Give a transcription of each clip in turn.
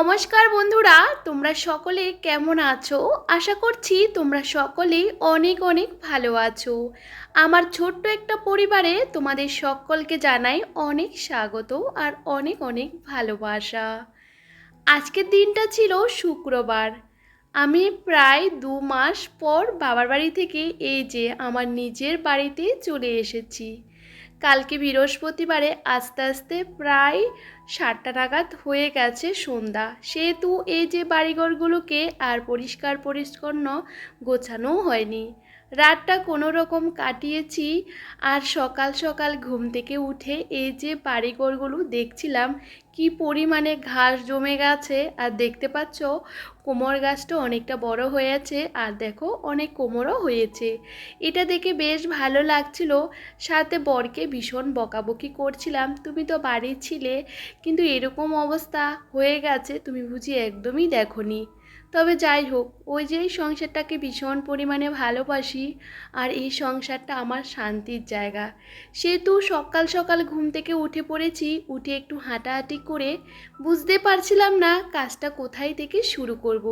নমস্কার বন্ধুরা, তোমরা সকলে কেমন আছো? আশা করছি তোমরা সকলেই অনেক অনেক ভালো আছো। আমার ছোট্ট একটা পরিবারে তোমাদের সকলকে জানাই অনেক স্বাগত আর অনেক অনেক ভালোবাসা। আজকের দিনটা ছিল শুক্রবার। আমি প্রায় দু মাস পর বাবার বাড়ি থেকে এই যে আমার নিজের বাড়িতে চলে এসেছি। কালকে বৃহস্পতিবারে আস্তে আস্তে প্রায় সাতটা নাগাদ হয়ে গেছে সন্ধ্যা। সেহেতু এই যে বাড়িঘরগুলোকে আর পরিষ্কার পরিচ্ছন্ন গোছানোও হয়নি। রাতটা কোনো রকম কাটিয়েছি আর সকাল সকাল ঘুম থেকে উঠে এই যে বাড়িঘরগুলো দেখছিলাম, কি পরিমাণে ঘাস জমে গেছে। আর দেখতে পাচ্ছ, কোমর গাছটা অনেকটা বড় হয়েছে আর দেখো অনেক কোমরও হয়েছে। এটা দেখে বেশ ভালো লাগছিল। সাথে বরকে ভীষণ বকাবকি করছিলাম, তুমি তো বাড়ি ছিলে, কিন্তু এরকম অবস্থা হয়ে গেছে, তুমি বুঝি একদমই দেখোনি। তবে যাই হোক, ওই যে এই সংসারটাকে ভীষণ পরিমাণে ভালোবাসি আর এই সংসারটা আমার শান্তির জায়গা সেহেতু সকাল সকাল ঘুম থেকে উঠে পড়েছি, উঠে একটু হাঁটাহাঁটি করে বুঝতে পারছিলাম না কাজটা কোথায় থেকে শুরু করব।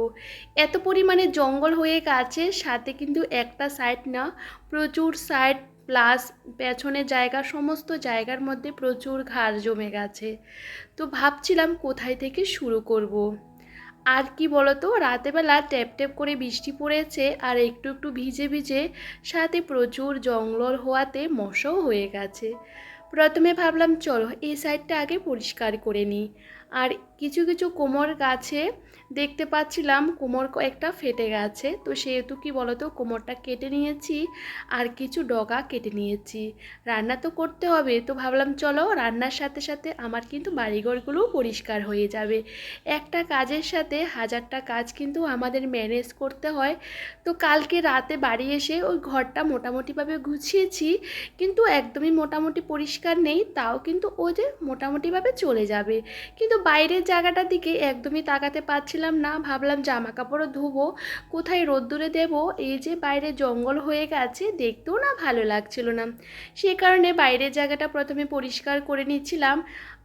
এত পরিমাণে জঙ্গল হয়ে গেছে, সাথে কিন্তু একটা সাইড না, প্রচুর সাইড প্লাস পেছনের জায়গা, সমস্ত জায়গার মধ্যে প্রচুর ঘাড় জমে গেছে তো ভাবছিলাম কোথায় থেকে শুরু করব। আর কি বলতো, রাতেবেলা ট্যাপ ট্যাপ করে বৃষ্টি পড়েছে আর একটু একটু ভিজে ভিজে সাথে প্রচুর জঙ্গল হওয়াতে মশাও হয়ে গেছে। প্রথমে ভাবলাম, চলো এই সাইডটা আগে পরিষ্কার করে নিই। আর কিছু কিছু কোমর গাছে দেখতে পাচ্ছিলাম কোমর একটা ফেটে গেছে। তো সেহেতু কি বলতো, কোমরটা কেটে নিয়েছি আর কিছু ডগা কেটে নিয়েছি। রান্না তো করতে হবে। তো ভাবলাম, চলো রান্নার সাথে সাথে আমার কিন্তু বাড়িঘরগুলোও পরিষ্কার হয়ে যাবে। একটা কাজের সাথে হাজারটা কাজ কিন্তু আমাদের ম্যানেজ করতে হয়। তো কালকে রাতে বাড়ি এসে ওই ঘরটা মোটামুটিভাবে গুছিয়েছি। কিন্তু একদমই মোটামুটি পরিষ্কার নেই, তাও কিন্তু ও যে মোটামুটিভাবে চলে যাবে। কিন্তু বাইরের জায়গাটার দিকে একদমই তাকাতে পারছিলাম না, ভাবলাম জামা কাপড়ও ধুবো। কোথায় রোদ্দুরে দেব? এই যে বাইরে জঙ্গল হয়ে গেছে, দেখতেও না ভালো লাগছিল না। সে কারণে বাইরের জায়গাটা প্রথমে পরিষ্কার করে নিচ্ছিলাম।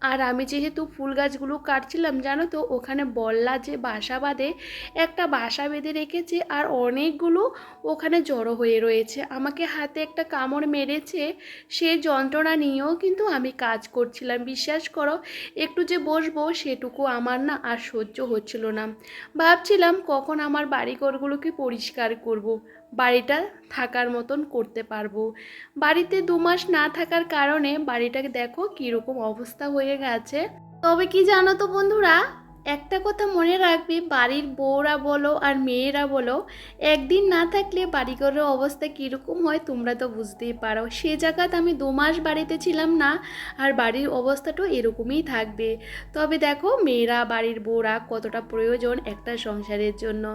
আর আমি যেহেতু ফুল গাছগুলো কাটছিলাম, জানো তো, ওখানে বল্লা যে বাসা বাঁধে, একটা বাসা বেঁধে রেখেছে আর অনেকগুলো ওখানে জড়ো হয়ে রয়েছে। আমাকে হাতে একটা কামড় মেরেছে, সে যন্ত্রণা নিয়েও কিন্তু আমি কাজ করছিলাম। বিশ্বাস করো, একটু যে বসবো সেটুকু আমার না আর সহ্য হচ্ছিল না। ভাবছিলাম কখন আমার বাড়িঘরগুলোকে পরিষ্কার করব। বাড়িটা থাকার মতন করতে পারব। বাড়িতে দু মাস না থাকার কারণে বাড়িটাকে দেখো কীরকম অবস্থা হয়ে গেছে। তবে কি জানো তো বন্ধুরা? একটা কথা মনে রাখবে, বাড়ির বউরা বলো আর মেয়েরা বলো, একদিন না থাকলে বাড়িঘরের অবস্থা কীরকম হয় তোমরা তো বুঝতেই পারো। সে জায়গাতে আমি দু মাস বাড়িতে ছিলাম না আর বাড়ির অবস্থাটাও এরকমই থাকবে। তবে দেখো মেয়েরা, বাড়ির বউরা কতটা প্রয়োজন একটা সংসারের জন্য।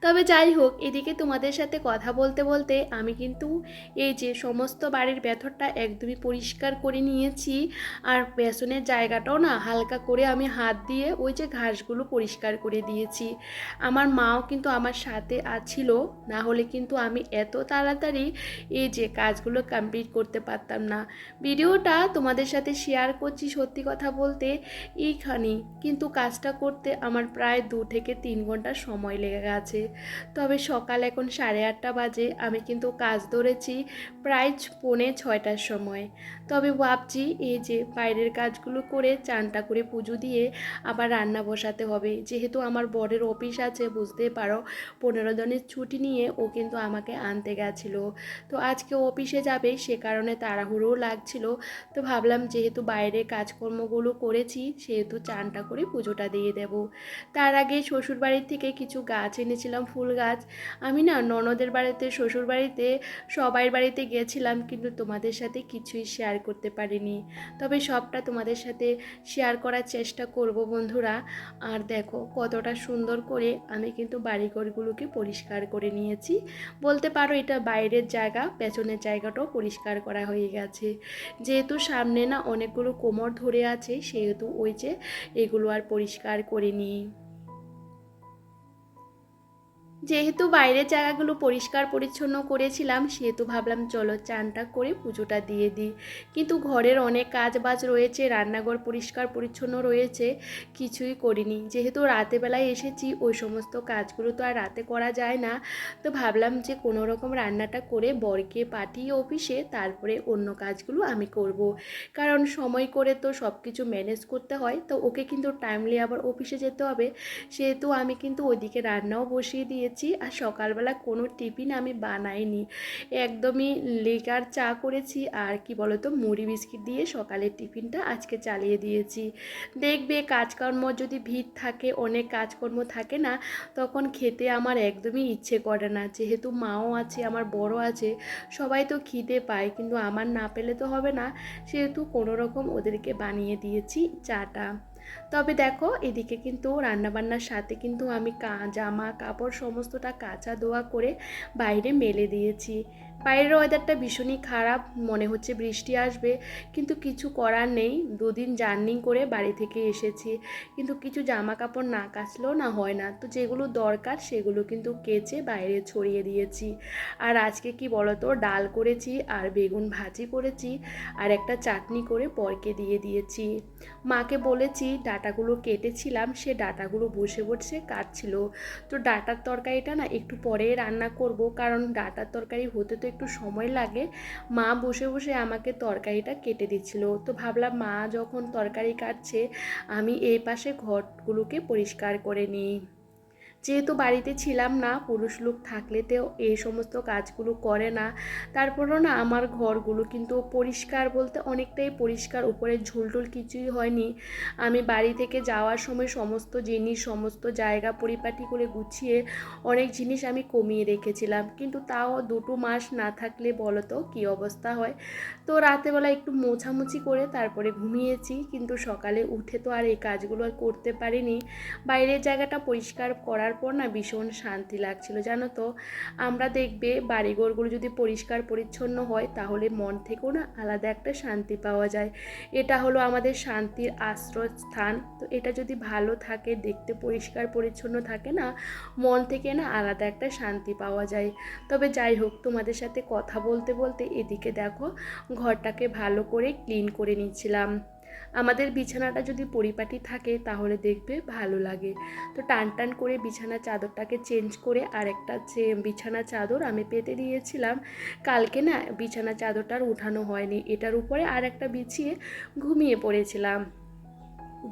তবে যাই হোক, এদিকে তোমাদের সাথে কথা বলতে বলতে আমি কিন্তু এই যে সমস্ত বাড়ির ব্যথরটা একদমই পরিষ্কার করে নিয়েছি। আর পেছনের জায়গাটাও না হালকা করে আমি হাত দিয়ে ওই যে ঘাস ঘাসগুলো পরিষ্কার করে দিয়েছি। আমার মাও কিন্তু আমার সাথে আছিল না হলে কিন্তু আমি এত তাড়াতাড়ি এই যে কাজগুলো কমপ্লিট করতে পারতাম না। ভিডিওটা তোমাদের সাথে শেয়ার করছি সত্যি কথা বলতে এইখানেই। কিন্তু কাজটা করতে আমার প্রায় দু থেকে তিন ঘণ্টা সময় লেগে গেছে। তবে সকাল এখন সাড়ে আটটা বাজে, আমি কিন্তু কাজ ধরেছি প্রায় পৌনে ছয়টার সময়। তবে ভাবছি এই যে বাইরের কাজগুলো করে চানটা করে পুজো দিয়ে আবার রান্না বসাতে হবে। যেহেতু আমার বরের অফিস আছে, বুঝতে পারো, পনেরো দিনের ছুটি নিয়ে ও কিন্তু আমাকে আনতে গেছিল। তো আজকে অফিসে যাবে, সে কারণে তাড়াহুড়োও লাগছিল। তো ভাবলাম যেহেতু বাইরে কাজকর্মগুলো করেছি, সেহেতু চানটা করে পুজোটা দিয়ে দেব। তার আগে শ্বশুরবাড়ির থেকে কিছু গাছ এনেছিলাম, ফুল গাছ। আমি না ননদের বাড়িতে শ্বশুর বাড়িতে সবাই বাড়িতে গেছিলাম, কিন্তু তোমাদের সাথে কিছুই শেয়ার করতে পারিনি। তবে সবটা তোমাদের সাথে শেয়ার করার চেষ্টা করব বন্ধুরা। আর দেখো কতটা সুন্দর করে আমি কিন্তু বাড়িঘরগুলোকে পরিষ্কার করে নিয়েছি। বলতে পারো এটা বাইরের জায়গা, পেছনের জায়গাটাও পরিষ্কার করা হয়ে গেছে। যেহেতু সামনে না অনেকগুলো কোমর ধরে আছে, সেহেতু ওই যে এগুলো আর পরিষ্কার করে নিই। যেহেতু বাইরের জায়গাগুলো পরিষ্কার পরিচ্ছন্ন করেছিলাম, সেহেতু ভাবলাম চলো চানটা করে পুজোটা দিয়ে দিই। কিন্তু ঘরের অনেক কাজ বাজ রয়েছে, রান্নাঘর পরিষ্কার পরিচ্ছন্ন রয়েছে, কিছুই করিনি। যেহেতু রাতেবেলায় এসেছি, ওই সমস্ত কাজগুলো তো আর রাতে করা যায় না। তো ভাবলাম যে কোনো রকম রান্নাটা করে বরকে পাঠিয়ে অফিসে, তারপরে অন্য কাজগুলো আমি করব। কারণ সময় করে তো সব কিছু ম্যানেজ করতে হয়, তো ওকে কিন্তু টাইমলি আবার অফিসে যেতে হবে। সেহেতু আমি কিন্তু ওইদিকে রান্নাও বসিয়ে দিয়েছি আর সকালবেলা কোনো টিফিন আমি বানাইনি। একদমই লেকার চা করেছি আর কি বলতো, মুড়ি বিস্কিট দিয়ে সকালের টিফিনটা আজকে চালিয়ে দিয়েছি। দেখবে কাজকর্ম যদি ভিড় থাকে, অনেক কাজকর্ম থাকে না, তখন খেতে আমার একদমই ইচ্ছে করে না। যেহেতু মাও আছে, আমার বড় আছে, সবাই তো খিদে পায়, কিন্তু আমার না পেলে তো হবে না। সেহেতু কোনো রকম ওদেরকে বানিয়ে দিয়েছি চাটা। তবে দেখো, এদিকে কিন্তু রান্নাবান্নার সাথে কিন্তু আমি কা জামা কাপড় সমস্তটা কাঁচা দোয়া করে বাইরে মেলে দিয়েছি। বাইরের ওয়েদারটা ভীষণই খারাপ, মনে হচ্ছে বৃষ্টি আসবে, কিন্তু কিছু করার নেই। দুদিন জার্নি করে বাড়ি থেকে এসেছি, কিন্তু কিছু জামা কাপড় না কাচলেও না হয় না। তো যেগুলো দরকার সেগুলো কিন্তু কেচে বাইরে ছড়িয়ে দিয়েছি। আর আজকে কি বলতো, ডাল করেছি আর বেগুন ভাজি করেছি আর একটা চাটনি করে পরকে দিয়ে দিয়েছি। মাকে বলেছি, ডাটাগুলো কেটেছিলাম, সে ডাটাগুলো বসে বসে কাটছিল। তো ডাটার তরকারিটা না একটু পরে রান্না করব, কারণ ডাটার তরকারি হতে তো একটু সময় লাগে, মা বসে বসে আমাকে তরকারিটা কেটে দিচ্ছিল। তো ভাবলাম মা যখন তরকারি কাটছে, আমি এই পাশে ঘরগুলোকে পরিষ্কার করে নিই। যেহেতু বাড়িতে ছিলাম না, পুরুষ লোক থাকলে তো এই সমস্ত কাজগুলো করে না। তারপরও না আমার ঘরগুলো কিন্তু পরিষ্কার বলতে অনেকটাই পরিষ্কার, উপরে ঝুলটুল কিছুই হয়নি। আমি বাড়ি থেকে যাওয়ার সময় সমস্ত জিনিস, সমস্ত জায়গা পরিপাটি করে গুছিয়ে অনেক জিনিস আমি কমিয়ে রেখেছিলাম। কিন্তু তাও দুটো মাস না থাকলে বলো তো কী অবস্থা হয়। তো রাতেবেলা একটু মোছামুছি করে তারপরে ঘুমিয়েছি, কিন্তু সকালে উঠে তো আর এই কাজগুলো আর করতে পারিনি। বাইরের জায়গাটা পরিষ্কার করার পর না ভীষণ শান্তি লাগছিল, জানো তো? আমরা দেখবে বাড়িঘরগুলো যদি পরিষ্কার পরিচ্ছন্ন হয়, তাহলে মন থেকেও না আলাদা একটা শান্তি পাওয়া যায়। এটা হলো আমাদের শান্তির আশ্রয়স্থান তো এটা যদি ভালো থাকে, দেখতে পরিষ্কার পরিচ্ছন্ন থাকে না, মন থেকে না আলাদা একটা শান্তি পাওয়া যায়। তবে যাই হোক, তোমাদের সাথে কথা বলতে বলতে এদিকে দেখো, ঘরটাকে ভালো করে ক্লিন করে নিচ্ছিলাম। আমাদের বিছানাটা যদি পরিপাটি থাকে তাহলে দেখবে ভালো লাগে। তো টান টান করে বিছানা চাদরটাকে চেঞ্জ করে আর একটা যে বিছানা চাদর আমি পেতে দিয়েছিলাম, কালকে না বিছানা চাদরটার উঠানো হয়নি। এটার উপরে আর একটা বিছিয়ে ঘুমিয়ে পড়েছিলাম।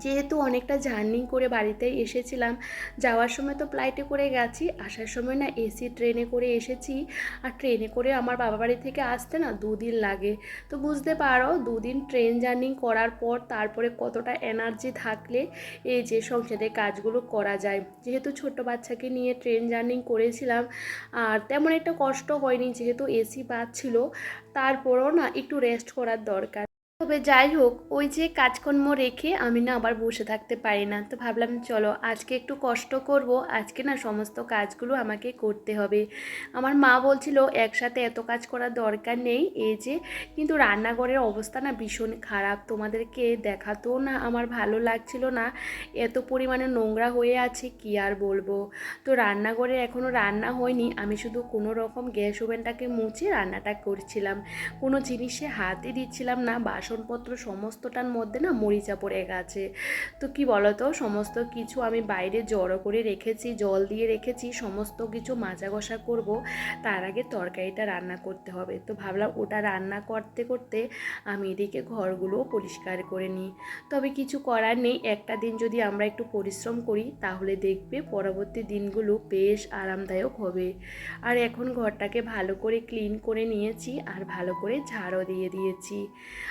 যেহেতু অনেকটা জার্নি করে বাড়িতে এসেছিলাম, যাওয়ার সময় তো ফ্লাইটে করে গেছি, আসার সময় না এসি ট্রেনে করে এসেছি। আর ট্রেনে করে আমার বাবা বাড়ি থেকে আসতে না দুদিন লাগে। তো বুঝতে পারো, দুদিন ট্রেন জার্নি করার পর তারপরে কতটা এনার্জি থাকলে এই যে সংসারের কাজগুলো করা যায়। যেহেতু ছোট বাচ্চাকে নিয়ে ট্রেন জার্নি করেছিলাম, আর তেমন একটা কষ্ট হয়নি, যেহেতু এসি বাদ ছিল, তারপরও না একটু রেস্ট করার দরকার। তবে যাই হোক, ওই যে কাজকর্ম রেখে আমি না আবার বসে থাকতে পারি না। তো ভাবলাম, চলো, আজকে একটু কষ্ট করব, আজকে না সমস্ত কাজগুলো আমাকে করতে হবে। আমার মা বলছিল, একসাথে এত কাজ করার দরকার নেই। এই যে, কিন্তু রান্নাঘরের অবস্থা না ভীষণ খারাপ। তোমাদেরকে দেখাতেও না আমার ভালো লাগছিল না। এত পরিমাণে নোংরা হয়ে আছে, কি আর বলব? তো রান্নাঘরে এখনও রান্না হয়নি। আমি শুধু কোনো রকম গ্যাস ওভেনটাকে মুছে রান্নাটা করছিলাম। কোনো জিনিসে হাতই দিচ্ছিলাম না বাসনপত্র সমস্তটার মধ্যে না মরিচা পড়ে গেছে। তো কি বলতো? সমস্ত কিছু আমি বাইরে জড়ো করে রেখেছি, জল দিয়ে রেখেছি, সমস্ত কিছু মাজা ঘষা করব। তার আগে তরকারিটা রান্না করতে হবে। তো ভাবলাম ওটা রান্না করতে করতে আমি এদিকে ঘরগুলোও পরিষ্কার করে নিই। তবে কিছু করার নেই। একটা দিন যদি আমরা একটু পরিশ্রম করি, তাহলে দেখবে পরবর্তী দিনগুলো বেশ আরামদায়ক হবে। আর এখন ঘরটাকে ভালো করে ক্লিন করে নিয়েছি আর ভালো করে ঝাড়ও দিয়ে দিয়েছি।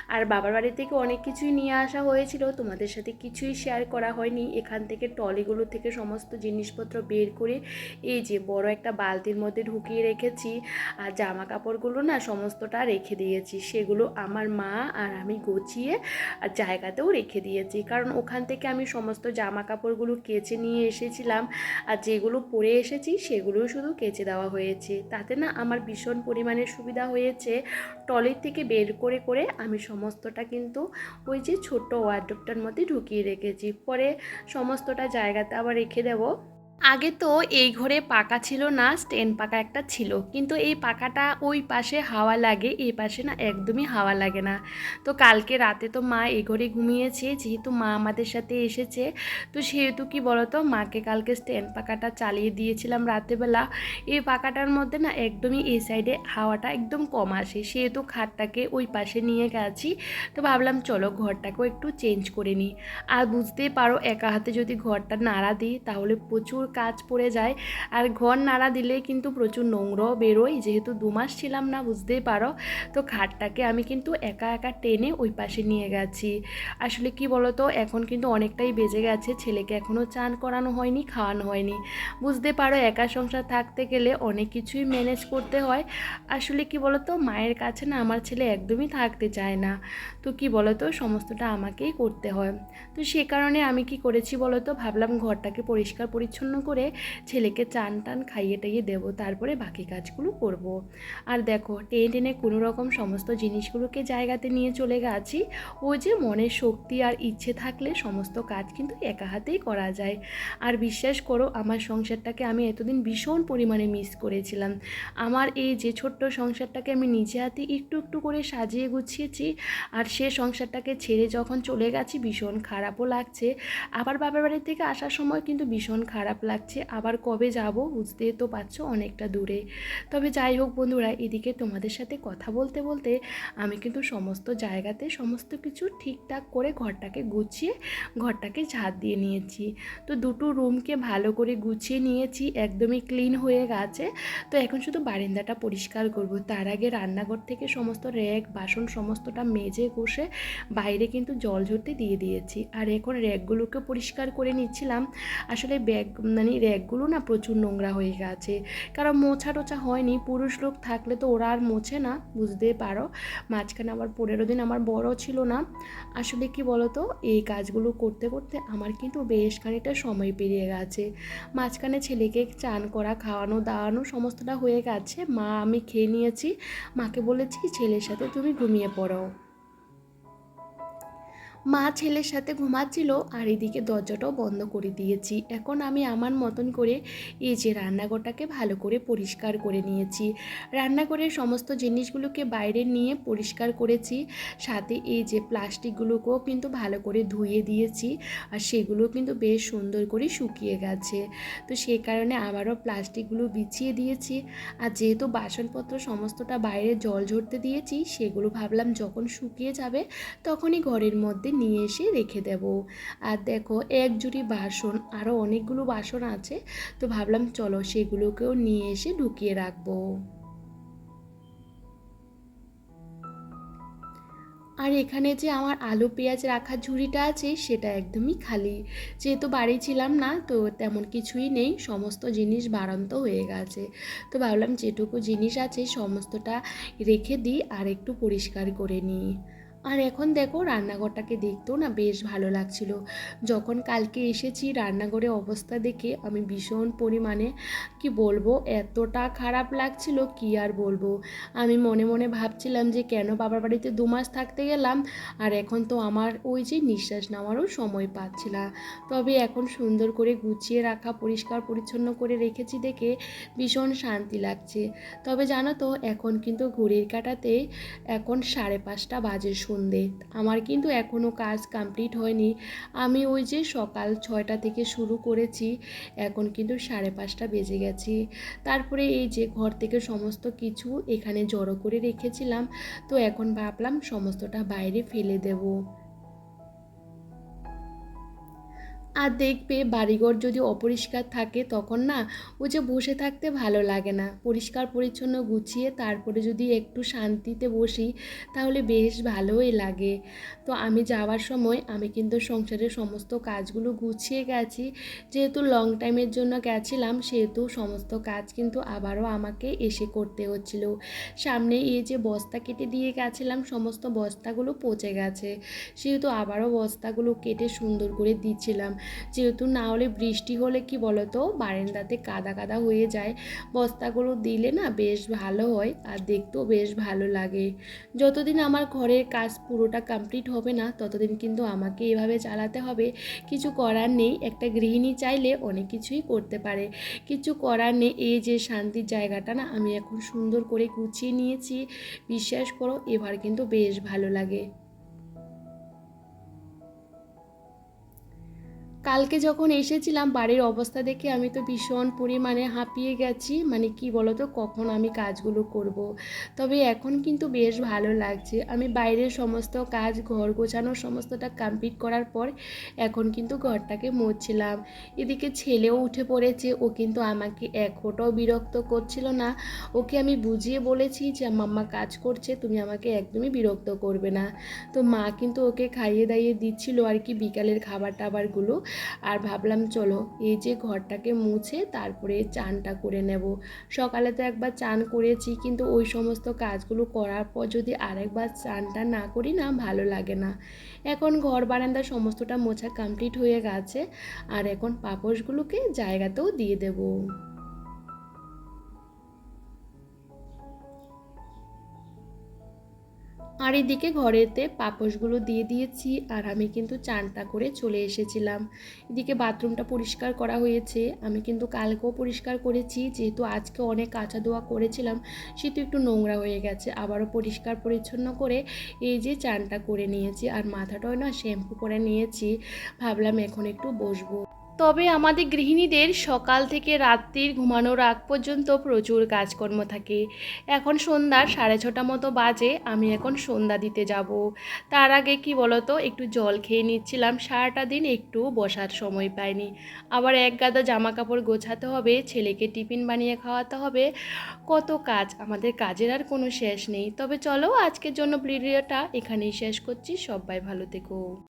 আর বাবার বাড়ি থেকে অনেক কিছুই নিয়ে আসা হয়েছিল। তোমাদের সাথে কিছুই শেয়ার করা হয়নি। এখান থেকে টলিগুলো থেকে সমস্ত জিনিসপত্র বের করে এই যে বড় একটা বালতির মধ্যে ঢুকিয়ে রেখেছি। আর জামা কাপড়গুলো না সমস্তটা রেখে দিয়েছি। সেগুলো আমার মা আর আমি গুছিয়ে আর জায়গাতেও রেখে দিয়েছি। কারণ ওখান থেকে আমি সমস্ত জামা কাপড়গুলো কেচে নিয়ে এসেছিলাম। আর যেগুলো পরে এসেছি সেগুলোও শুধু কেচে দেওয়া হয়েছে। তাতে না আমার ভীষণ পরিমাণে সুবিধা হয়েছে। টলির থেকে বের করে করে আমি সমস্তটা কিন্তু ওই যে ছোট ওয়ার্ড্রোপটার মধ্যে ঢুকিয়ে রেখেছি। পরে সমস্তটা জায়গাতে আবার রেখে দেবো। আগে তো এই ঘরে পাকা ছিল না স্ট্যান্ড পাকা একটা ছিল। কিন্তু এই পাকাটা ওই পাশে হাওয়া লাগে, এই পাশে না একদমই হাওয়া লাগে না। তো কালকে রাতে তো মা এই ঘরে ঘুমিয়েছে, যেহেতু মা আমাদের সাথে এসেছে, তো সেহেতু কি বলতো, মাকে কালকে স্ট্যান্ড পাকাটা চালিয়ে দিয়েছিলাম রাতেবেলা এই পাকাটার মধ্যে না একদমই এই সাইডে হাওয়াটা একদম কম আসে। সেহেতু খাটটাকে ওই পাশে নিয়ে গেছি, তো ভাবলাম চলো ঘরটাকেও একটু চেঞ্জ করে নিই। আর বুঝতেই পারো, একা হাতে যদি ঘরটা নাড়া দিই, তাহলে প্রচুর কাজ পড়ে যায়। আর ঘর নাড়া দিলে কিন্তু প্রচুর নোংরাও বেরোয়। যেহেতু দু মাস ছিলাম না, বুঝতেই পারো। তো খাটটাকে আমি কিন্তু একা একা টেনে ওই পাশে নিয়ে গেছি। আসলে কি বলতো, এখন কিন্তু অনেকটাই বেজে গেছে। ছেলেকে এখনও চান করানো হয়নি, খাওয়ানো হয়নি। বুঝতে পারো, একা সংসার থাকতে গেলে অনেক কিছুই ম্যানেজ করতে হয়। আসলে কি বলতো, মায়ের কাছে না আমার ছেলে একদমই থাকতে চায় না। তো কি বলতো, সমস্তটা আমাকেই করতে হয়। তো সে কারণে আমি কি করেছি বলতো, ভাবলাম ঘরটাকে পরিষ্কার পরিচ্ছন্ন করে ছেলেকে চান টান খাইয়ে টাইয়ে দেবো, তারপরে বাকি কাজগুলো করব। আর দেখো টেনে টেনে কোনো রকম সমস্ত জিনিসগুলোকে জায়গাতে নিয়ে চলে গেছি। ও যে মনের শক্তি আর ইচ্ছে থাকলে সমস্ত কাজ কিন্তু একা হাতেই করা যায়। আর বিশ্বাস করো, আমার সংসারটাকে আমি এতদিন ভীষণ পরিমাণে মিস করেছিলাম। আমার এই যে ছোট্ট সংসারটাকে আমি নিজে হাতে একটু একটু করে সাজিয়ে গুছিয়েছি, আর সে সংসারটাকে ছেড়ে যখন চলে গেছি, ভীষণ খারাপও লাগছে। আবার বাবার বাড়ি থেকে আসার সময় কিন্তু ভীষণ খারাপ লাগছে, আবার কবে যাব বুঝতে তো পারছ অনেকটা দূরে। তবে যাই হোক বন্ধুরা, এদিকে তোমাদের সাথে কথা বলতে বলতে আমি কিন্তু সমস্ত জায়গাতে সমস্ত কিছু ঠিকঠাক করে ঘরটাকে গুছিয়ে, ঘরটাকে ঝাঁট দিয়ে নিয়েছি। তো দুটো রুমকে ভালো করে গুছিয়ে নিয়েছি, একদমই ক্লিন হয়ে গেছে। তো এখন শুধু বারান্দাটা পরিষ্কার করব। তার আগে রান্নাঘর থেকে সমস্ত র্যাক, বাসন সমস্তটা মেজে ঘষে বাইরে কিন্তু জল ঝরতে দিয়ে দিয়েছি। আর এখন র্যাকগুলোকে পরিষ্কার করে নিচ্ছিলাম। আসলে ব্যাগ মানে র্যাকগুলো না প্রচুর নোংরা হয়ে গেছে। কারণ মোছা টোছা হয়নি, পুরুষ লোক থাকলে তো ওরা আর মোছে না বুঝতে পারো। মাঝখানে আবার পনেরো দিন আমার বড় ছিল না। আসলে কি বলতো, এই কাজগুলো করতে করতে আমার কিন্তু বেশ খানিকটা সময় পেরিয়ে গেছে। মাঝখানে ছেলেকে চান করা, খাওয়ানো, দাওয়ানো সমস্তটা হয়ে গেছে। মা আমি খেয়ে নিয়েছি। মাকে বলেছি, ছেলের সাথে তুমি ঘুমিয়ে পড়ো। মা ছেলের সাথে ঘুমাচ্ছিল আর এদিকে দরজাটাও বন্ধ করে দিয়েছি। এখন আমি আমার মতন করে এই যে রান্নাঘরটাকে ভালো করে পরিষ্কার করে নিয়েছি। রান্নাঘরের সমস্ত জিনিসগুলোকে বাইরে নিয়ে পরিষ্কার করেছি। সাথে এই যে প্লাস্টিকগুলোকেও কিন্তু ভালো করে ধুয়ে দিয়েছি আর সেগুলো কিন্তু বেশ সুন্দর করে শুকিয়ে গেছে। তো সেই কারণে আবারও প্লাস্টিকগুলো বিছিয়ে দিয়েছি। আর যেহেতু বাসনপত্র সমস্তটা বাইরে জল ঝরতে দিয়েছি, সেগুলো ভাবলাম যখন শুকিয়ে যাবে তখনই ঘরের মধ্যে নিয়ে এসে রেখে দেব। আর দেখো, এক জুড়ি বাসন আরও অনেকগুলো বাসন আছে। তো ভাবলাম, চলো সেগুলোকেও নিয়ে এসে ঢুকিয়ে রাখব। আর এখানে যে আমার আলু, পেঁয়াজ রাখার ঝুড়িটা আছে, সেটা একদমই খালি। যেহেতু বাড়ি ছিলাম না, তো তেমন কিছুই নেই, সমস্ত জিনিস বাড়ন্ত হয়ে গেছে। তো ভাবলাম, যেটুকু জিনিস আছে, সমস্তটা রেখে দিই, আর একটু পরিষ্কার করে নিই। আর এখন দেখো রান্নাঘরটাকে দেখতেও না বেশ ভালো লাগছিল। যখন কালকে এসেছি রান্নাঘরে অবস্থা দেখে আমি ভীষণ পরিমাণে, কি বলব, এতটা খারাপ লাগছিল, কি আর বলব? আমি মনে মনে ভাবছিলাম যে কেন বাবার বাড়িতে দু মাস থাকতে গেলাম, আর এখন তো আমার ওই যে নিঃশ্বাস নেওয়ারও সময় পাচ্ছি না। তবে এখন সুন্দর করে গুছিয়ে রাখা, পরিষ্কার, পরিচ্ছন্ন করে রেখেছি দেখে ভীষণ শান্তি লাগছে। তবে জানো তো, এখন কিন্তু ঘড়ির কাটাতে এখন সাড়ে পাঁচটা বাজে সন্ধে। আমার কিন্তু এখনও কাজ কমপ্লিট হয়নি। আমি ওই যে সকাল ছয়টা থেকে শুরু করেছি, এখন কিন্তু সাড়ে পাঁচটা বেজে গেছি। তারপরে এই যে ঘর থেকে সমস্ত কিছু এখানে জড়ো করে রেখেছিলাম, তো এখন ভাবলাম সমস্তটা বাইরে ফেলে দেবো। আর দেখবে বাড়িঘর যদি অপরিষ্কার থাকে তখন না ও যে বসে থাকতে ভালো লাগে না। পরিষ্কার পরিচ্ছন্ন গুছিয়ে তারপরে যদি একটু শান্তিতে বসি তাহলে বেশ ভালোই লাগে। তো আমি যাওয়ার সময় আমি কিন্তু সংসারের সমস্ত কাজগুলো গুছিয়ে গেছি। যেহেতু লং টাইমের জন্য গেছিলাম সেহেতু সমস্ত কাজ কিন্তু আবারও আমাকে এসে করতে হচ্ছিল। সামনে এই যে বস্তা কেটে দিয়ে গেছিলাম সমস্ত বস্তাগুলো পচে গেছে। সেহেতু আবারও বস্তাগুলো কেটে সুন্দর করে দিচ্ছিলাম। যেহেতু না হলে বৃষ্টি হলে কি বলতো, বারান্দাতে কাদা কাদা হয়ে যায়। বস্তাগুলো দিলে না বেশ ভালো হয় আর দেখতেও বেশ ভালো লাগে। যতদিন আমার ঘরের কাজ পুরোটা কমপ্লিট হবে না, ততদিন কিন্তু আমাকে এভাবে চালাতে হবে। কিছু করার নেই, একটা গৃহিণী চাইলে অনেক কিছুই করতে পারে। কিছু করার নেই, এই যে শান্তির জায়গাটা না আমি এখন সুন্দর করে গুছিয়ে নিয়েছি। বিশ্বাস করো, এবার কিন্তু বেশ ভালো লাগে। কালকে যখন এসেছিলাম, বাড়ির অবস্থা দেখে আমি তো ভীষণ পরিমাণে হাঁপিয়ে গেছি। মানে কি বলতো, কখন আমি কাজগুলো করব। তবে এখন কিন্তু বেশ ভালো লাগছে। আমি বাইরের সমস্ত কাজ, ঘর গোছানোর সমস্তটা কমপ্লিট করার পর এখন কিন্তু ঘরটাকে মুছছিলাম। এদিকে ছেলেও উঠে পড়েছে। ও কিন্তু আমাকে এক ফোটাও বিরক্ত করছিল না। ওকে আমি বুঝিয়ে বলেছি যে, মাম্মা কাজ করছে, তুমি আমাকে একদমই বিরক্ত করবে না। তো মা কিন্তু ওকে খাইয়ে দাইয়ে দিচ্ছিল আর কি বিকালের খাবার টাবারগুলো আর ভাবলাম চলো এই যে ঘরটাকে মুছে তারপরে চানটা করে নেব। সকালে তো একবার চান করেছি, কিন্তু ওই সমস্ত কাজগুলো করার পর যদি আরেকবার চানটা না করি না, ভালো লাগে না। এখন ঘর বারান্দা সমস্তটা মোছা কমপ্লিট হয়ে গেছে, আর এখন পাপোশগুলোকে জায়গাতেও দিয়ে দেবো। আর এদিকে ঘরেতে পাপোশগুলো দিয়ে দিয়েছি আর আমি কিন্তু চানটা করে চলে এসেছিলাম। এদিকে বাথরুমটা পরিষ্কার করা হয়েছে। আমি কিন্তু কালকেও পরিষ্কার করেছি, যেহেতু আজকে অনেক কাঁচা ধোয়া করেছিলাম সেহেতু একটু নোংরা হয়ে গেছে। আবারও পরিষ্কার পরিচ্ছন্ন করে এই যে চানটা করে নিয়েছি। আর মাথাটাও না শ্যাম্পু করে নিয়েছি। ভাবলাম এখন একটু বসবো। তবে আমাদের গৃহিণীদের সকাল থেকে রাত্রির ঘুমানোর আগ পর্যন্ত প্রচুর কাজকর্ম থাকে। এখন সন্ধ্যা সাড়ে ছটা মতো বাজে, আমি এখন সন্ধ্যা দিতে যাব। তার আগে কি বলতো, একটু জল খেয়ে নিচ্ছিলাম, সারাটা দিন একটু বসার সময় পাইনি। আবার এক গাদা জামা কাপড় গোছাতে হবে, ছেলেকে টিফিন বানিয়ে খাওয়াতে হবে। কত কাজ, আমাদের কাজের আর কোনো শেষ নেই। তবে চলো, আজকের জন্য ভিডিওটা এখানেই শেষ করছি। সবাই ভালো থেকো।